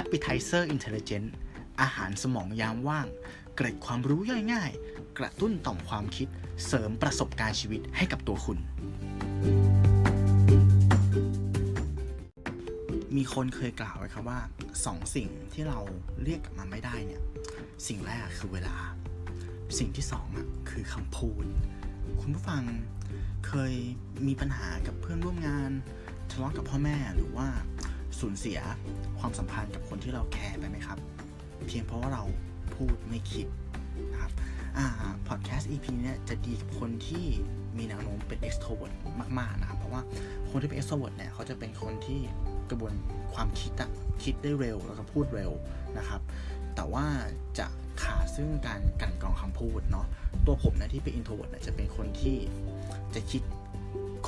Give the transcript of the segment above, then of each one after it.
Appetizer Intelligent อาหารสมองยามว่าง เกร็ดความรู้ย่อยง่าย กระตุ้นต่อมความคิด เสริมประสบการณ์ชีวิตให้กับตัวคุณ มีคนเคยกล่าวไว้ครับว่าสองสิ่งที่เราเรียกกลับมาไม่ได้เนี่ย สิ่งแรกคือเวลา สิ่งที่สองอะคือคำพูด คุณผู้ฟังเคยมีปัญหากับเพื่อนร่วมงาน ทะเลาะกับพ่อแม่หรือว่า สูญเสียความสัมพันธ์กับคนที่เราแคร์ไปไหมครับ เพียงเพราะว่าเราพูดไม่คิดนะครับอ่าพอดแคสต์ EP นี้จะดีกับคนที่มีแนวโน้มเป็น extrovert มาก ๆ นะครับ เพราะว่าคนที่เป็น extrovert เนี่ยเขาจะเป็นคนที่กระบวนความคิดอะคิดได้เร็วแล้วก็พูดเร็วนะครับ แต่ว่าจะขาดซึ่งการกันกรองคำพูดเนาะตัวผมนะที่เป็น introvert เนี่ยจะเป็นคนที่จะคิด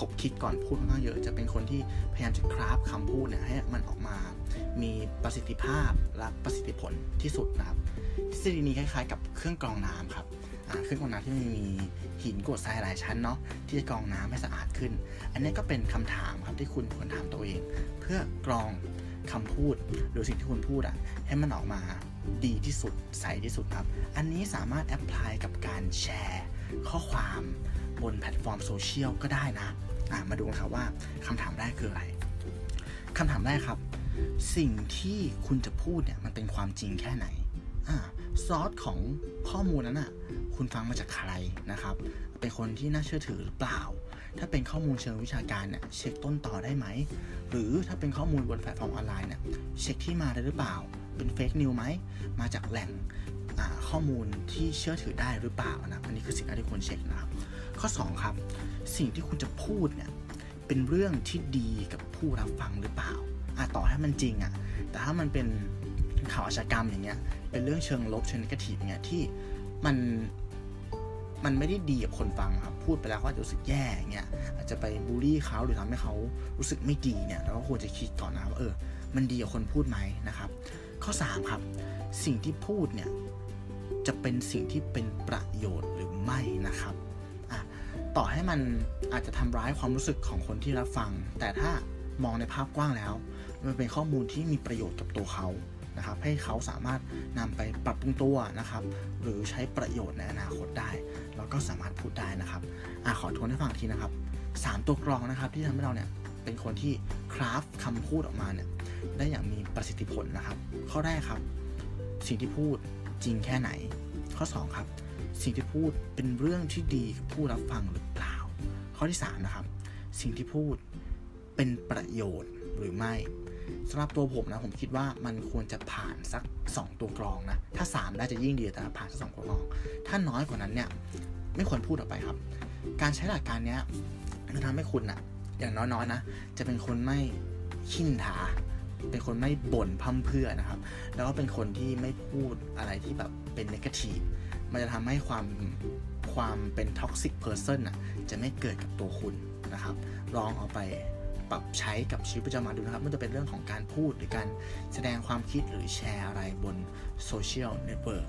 คบคิดก่อนพูดค่อนข้างเยอะ จะเป็นคนที่พยายามจะคราฟคำพูดเนี่ยให้มันออกมามีประสิทธิภาพและประสิทธิผลที่สุดนะครับทฤษฎีนี้คล้ายๆ กับเครื่องกรองน้ำครับอ่าเครื่องกรองน้ำที่มันมีหินกรวดทรายหลายชั้นเนาะที่จะกรองน้ำให้สะอาดขึ้น อันนี้ก็เป็นคำถามครับที่คุณควรถามตัวเอง เพื่อกรองคำพูดหรือสิ่งที่คุณพูดอะให้มันออกมาดีที่สุดใสที่สุดครับ อันนี้สามารถแอพพลายกับการแชร์ ข้อความบนแพลตฟอร์มโซเชียลก็ได้นะ มาดูกันครับว่าคำถามแรกคืออะไรคำถามแรกครับ สิ่งที่คุณจะพูดเนี่ยมันเป็นความจริงแค่ไหนอซอสของข้อมูลนั้นอะ คุณฟังมาจากใครนะครับ เป็นคนที่น่าเชื่อถือหรือเปล่า ถ้าเป็นข้อมูลเชิงวิชาการเนี่ยเช็คต้นต่อได้ไหม หรือถ้าเป็นข้อมูลบนแพลตฟอร์มออนไลน์เนี่ยเช็คที่มาได้หรือเปล่า เป็นเฟกนิวไหม มาจากแหล่งข้อมูลที่เชื่อถือได้หรือเปล่านะ อันนี้คือสิ่งที่ควรเช็คนะครับ ข้อ 2 ครับ สิ่งที่คุณจะพูดเนี่ยเป็นเรื่องที่ดีกับผู้รับฟังหรือเปล่าอะต่อให้มันจริงอะ่ะแต่ถ้ามันเป็นข่าวอาชญากรรมอย่างเงี้ยเป็นเรื่องเชิงลบเชิงนกทีฟเนี่ยที่มันมันไม่ได้ดีกับคนฟังครับ พูดไปแล้วเขาอาจจะรู้สึกแย่อย่างเงี้ยอาจจะไปบูลลี่เขาหรือทำให้เขารู้สึกไม่ดีเนี่ยเราก็ควรจะคิดก่อนนะว่าเออ มันดีกับคนพูดไหมนะครับ ข้อ 3 ครับ สิ่งที่พูดเนี่ยจะเป็นสิ่งที่เป็นประโยชน์หรือไม่นะครับ ต่อให้มันอาจจะทำร้ายความรู้สึกของคนที่รับฟัง แต่ถ้ามองในภาพกว้างแล้ว มันเป็นข้อมูลที่มีประโยชน์กับตัวเขานะครับ ให้เขาสามารถนำไปปรับปรุงตัวนะครับ หรือใช้ประโยชน์ในอนาคตได้ เราก็สามารถพูดได้นะครับอขอทวนให้ฟังทีนะครับสามตัวกรองนะครับที่ทำให้เราเนี่ยเป็นคนที่คราฟคำพูดออกมาเนี่ยได้อย่างมีประสิทธิผลนะครับ ข้อแรกครับ สิ่งที่พูดจริงแค่ไหน ข้อ 2 ครับ สิ่งที่พูดเป็นเรื่องที่ดีกับผู้รับฟังหรือเปล่า ข้อที่3นะครับ สิ่งที่พูดเป็นประโยชน์หรือไม่สำหรับตัวผมนะผมคิดว่ามันควรจะผ่านสัก 2 ตัวกรองนะ ถ้า 3 ได้จะยิ่งดีแต่ผ่านสักสองตัวกรอง ถ้าน้อยกว่านั้นเนี่ยไม่ควรพูดออกไปครับ การใช้หลักการเนี้ยมันทำให้คุณนะอย่างน้อยๆนะจะเป็นคนไม่ขิ้นถาเป็นคนไม่บ่นพั่มเพื่อนะครับ แล้วก็เป็นคนที่ไม่พูดอะไรที่แบบเป็นนกาทีฟ มันจะทำให้ความความเป็นท็อกซิกเพอร์เซนอะจะไม่เกิดกับตัวคุณนะครับ ลองเอาไปปรับใช้กับชีวิตประจำวันดูนะครับม่ว่าจะเป็นเรื่องของการพูดหรือการแสดงความคิดหรือแชร์อะไรบนโซเชียลเน็ตเวิร์ก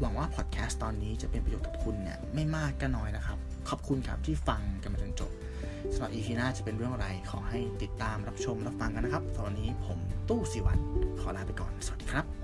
หวังว่าพอดแคสต์ตอนนี้จะเป็นประโยชน์กับคุณเนี่ยไม่มากก็น้อยนะครับ ขอบคุณครับที่ฟังกันมาจนจบสำหรับ EP หน้าจะเป็นเรื่องอะไร ขอให้ติดตามรับชมรับฟังกันนะครับตอนนี้ผมตู้สิวันขอลาไปก่อน สวัสดีครับ